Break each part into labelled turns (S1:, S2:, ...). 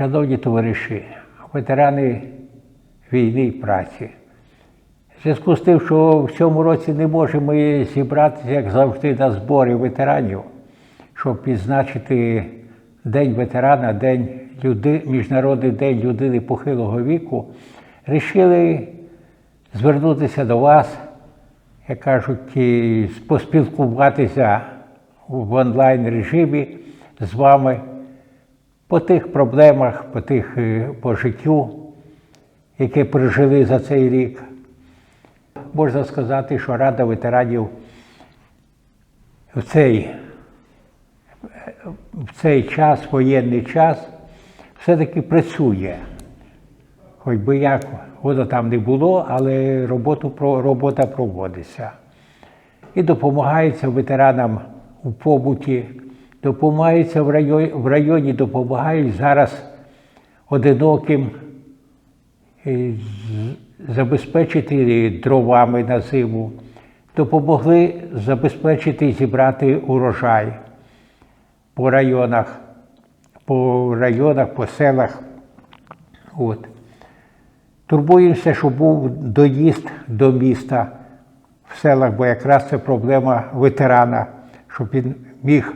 S1: Шановні товариші, ветерани війни і праці. В зв'язку з тим, що в цьому році не можемо зібратися, як завжди, на збори ветеранів, щоб відзначити День ветерана, День люди, Міжнародний день людини похилого віку, рішили звернутися до вас, як кажуть, поспілкуватися в онлайн режимі з вами по тих проблемах, по тих е, по життю, яке пережили за цей рік. Можна сказати, що Рада ветеранів в цей, в цей час, воєнний час, все-таки працює. Хоч би як воно там не було, але роботу, робота проводиться. І допомагається ветеранам у побуті, допомагається в районі, в районі допомагають зараз одиноким е, забезпечити дровами на зиму, допомогли забезпечити і зібрати урожай по районах, по районах, по селах. От. Турбуємося, щоб був доїзд до міста в селах, бо якраз це проблема ветерана, щоб він міг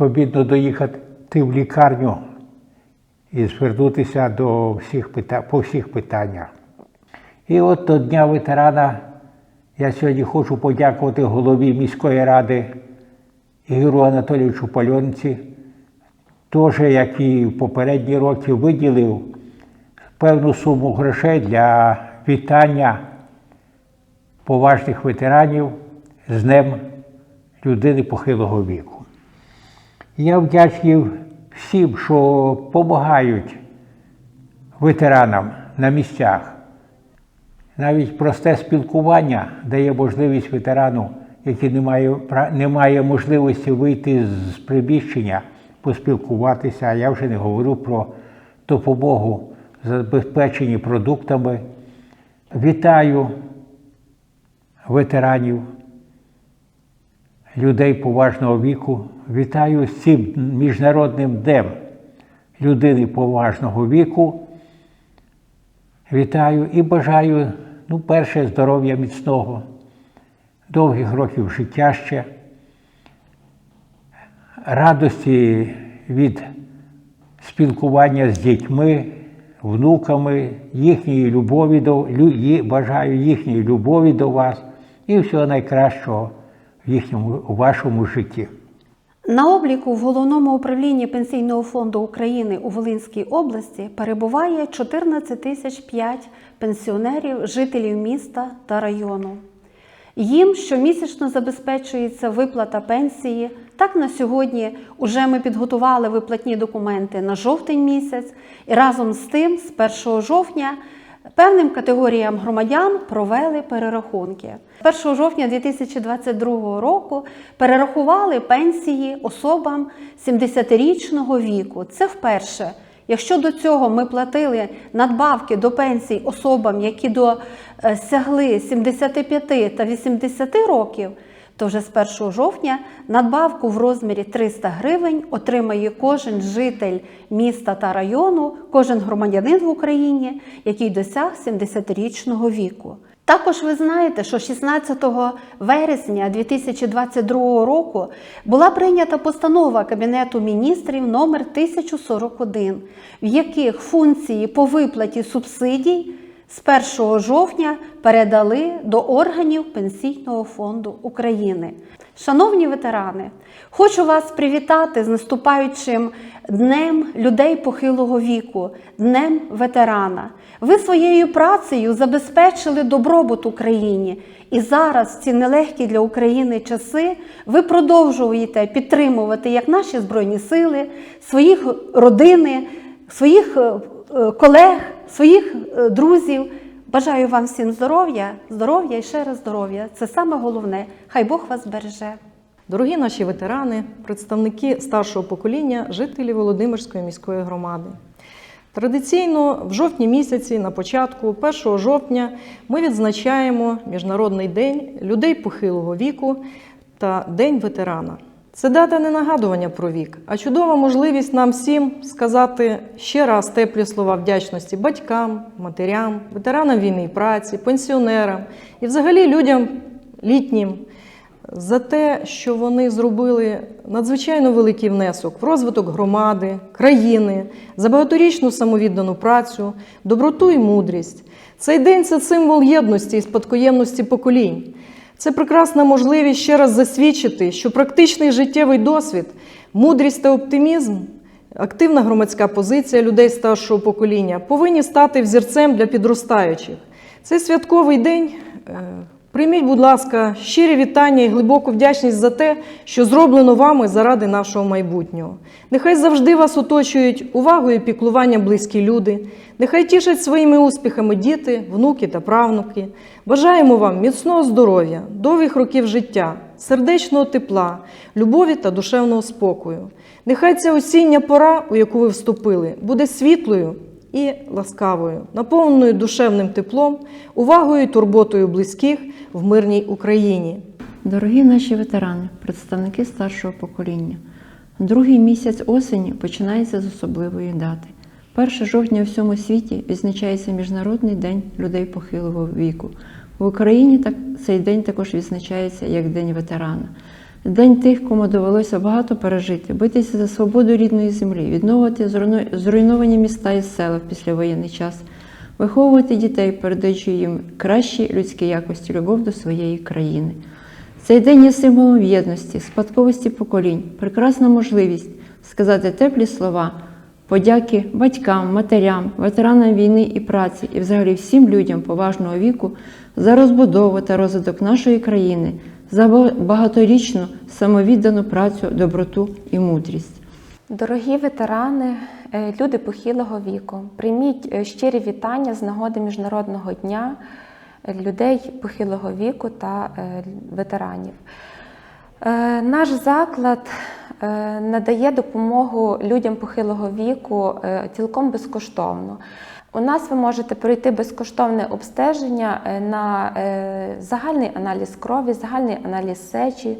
S1: свобідно доїхати в лікарню і звернутися до всіх пита- по всіх питаннях. І от до Дня ветерана я сьогодні хочу подякувати голові міської ради Ігорю Анатолійовичу Пальонці, теж, як і в попередні роки, виділив певну суму грошей для вітання поважних ветеранів з Днем людини похилого віку. Я вдячний всім, що допомагають ветеранам на місцях. Навіть просте спілкування дає можливість ветерану, який не має, не має можливості вийти з приміщення, поспілкуватися. А я вже не говорю про допомогу в забезпеченні продуктами. Вітаю ветеранів, людей поважного віку. Вітаю з цим міжнародним днем людини поважного віку. Вітаю і бажаю, ну, перше, здоров'я міцного, довгих років життя ще, радості від спілкування з дітьми, внуками, їхньої любові до бажаю їхньої любові до вас і всього найкращого в їхньому вашому житті.
S2: На обліку в головному управлінні Пенсійного фонду України у Волинській області перебуває 14 тисяч 5 пенсіонерів, жителів міста та району. Їм щомісячно забезпечується виплата пенсії. Так на сьогодні уже ми підготували виплатні документи на жовтень місяць, і разом з тим, з 1 жовтня, певним категоріям громадян провели перерахунки. 1 жовтня 2022 року перерахували пенсії особам 70-річного віку. Це вперше. Якщо до цього ми платили надбавки до пенсій особам, які досягли 75 та 80 років, то вже з 1 жовтня надбавку в розмірі 300 гривень отримає кожен житель міста та району, кожен громадянин в Україні, який досяг 70-річного віку. Також ви знаєте, що 16 вересня 2022 року була прийнята постанова Кабінету міністрів номер 1041, в яких функції по виплаті субсидій з 1 жовтня передали до органів Пенсійного фонду України. Шановні ветерани, хочу вас привітати з наступаючим Днем людей похилого віку, Днем ветерана. Ви своєю працею забезпечили добробут Україні. І зараз, в ці нелегкі для України часи, ви продовжуєте підтримувати як наші збройні сили, своїх родини, своїх е, е, колег, своїх е, друзів. Бажаю вам всім здоров'я, здоров'я і ще раз здоров'я. Це саме головне. Хай Бог вас береже.
S3: Дорогі наші ветерани, представники старшого покоління, жителі Володимирської міської громади. Традиційно в жовтні місяці, на початку, 1 жовтня, ми відзначаємо Міжнародний день людей похилого віку та День ветерана. Це дата не нагадування про вік, а чудова можливість нам всім сказати ще раз теплі слова вдячності батькам, матерям, ветеранам війни і праці, пенсіонерам і взагалі людям літнім за те, що вони зробили надзвичайно великий внесок в розвиток громади, країни, за багаторічну самовіддану працю, доброту і мудрість. Цей день це символ єдності і спадкоємності поколінь. Це прекрасна можливість ще раз засвідчити, що практичний життєвий досвід, мудрість та оптимізм, активна громадська позиція людей старшого покоління повинні стати взірцем для підростаючих. Цей святковий день. Прийміть, будь ласка, щирі вітання і глибоку вдячність за те, що зроблено вами заради нашого майбутнього. Нехай завжди вас оточують увагою і піклуванням близькі люди. Нехай тішать своїми успіхами діти, внуки та правнуки. Бажаємо вам міцного здоров'я, довгих років життя, сердечного тепла, любові та душевного спокою. Нехай ця осіння пора, у яку ви вступили, буде світлою і ласкавою, наповненою душевним теплом, увагою і турботою близьких в мирній Україні.
S4: Дорогі наші ветерани, представники старшого покоління, другий місяць осені починається з особливої дати. 1 жовтня у всьому світі відзначається Міжнародний день людей похилого віку. В Україні так, цей день також відзначається як День ветерана. День тих, кому довелося багато пережити, битися за свободу рідної землі, відновити зруйновані міста і села в післявоєнний час, виховувати дітей, передаючи їм кращі людські якості, любов до своєї країни. Цей день є символом єдності, спадковості поколінь, прекрасна можливість сказати теплі слова, подяки батькам, матерям, ветеранам війни і праці і взагалі всім людям поважного віку за розбудову та розвиток нашої країни, за багаторічну самовіддану працю, доброту і мудрість.
S5: Дорогі ветерани, е, люди похилого віку, прийміть е, щирі вітання з нагоди Міжнародного дня е, людей похилого віку та ветеранів. Наш заклад надає допомогу людям похилого віку цілком безкоштовно. У нас ви можете пройти безкоштовне обстеження е, на е, загальний аналіз крові, загальний аналіз сечі,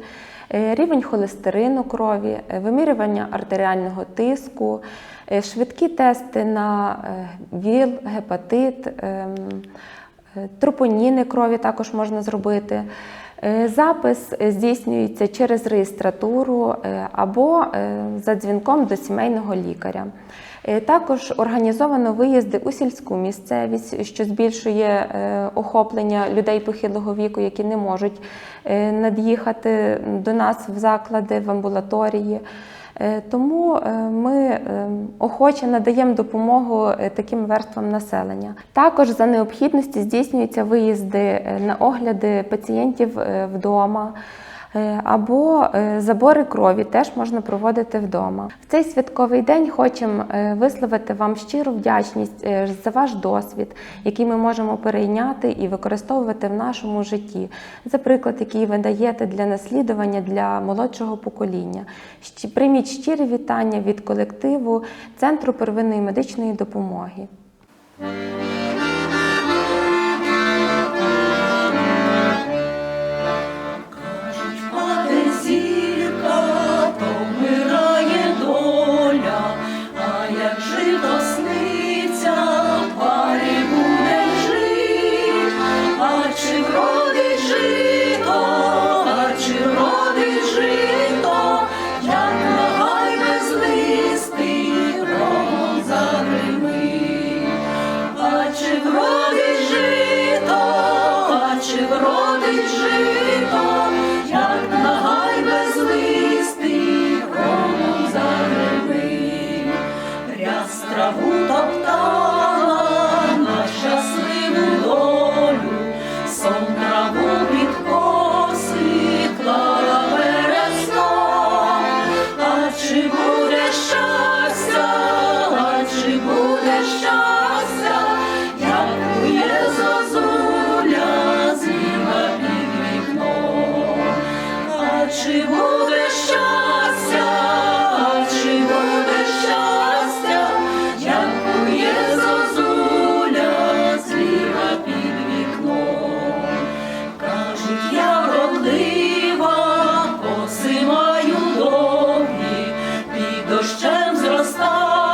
S5: е, рівень холестерину крові, вимірювання артеріального тиску, швидкі тести на ВІЛ, гепатит, ем, тропоніни крові також можна зробити. Е, Запис е, здійснюється через реєстратуру е, або за дзвінком до сімейного лікаря. Також організовано виїзди у сільську місцевість, що збільшує охоплення людей похилого віку, які не можуть над'їхати до нас в заклади, в амбулаторії. Е, Тому е, ми е, охоче надаємо допомогу таким верствам населення. Також за необхідності здійснюються виїзди на огляди пацієнтів вдома. Е, Або е, забори крові теж можна проводити вдома. В цей святковий день хочемо е, висловити вам щиру вдячність за ваш досвід, який ми можемо перейняти і використовувати в нашому житті. За приклад, який ви даєте для наслідування для молодшого покоління. Прийміть щирі вітання від колективу Центру первинної медичної допомоги.
S6: полем.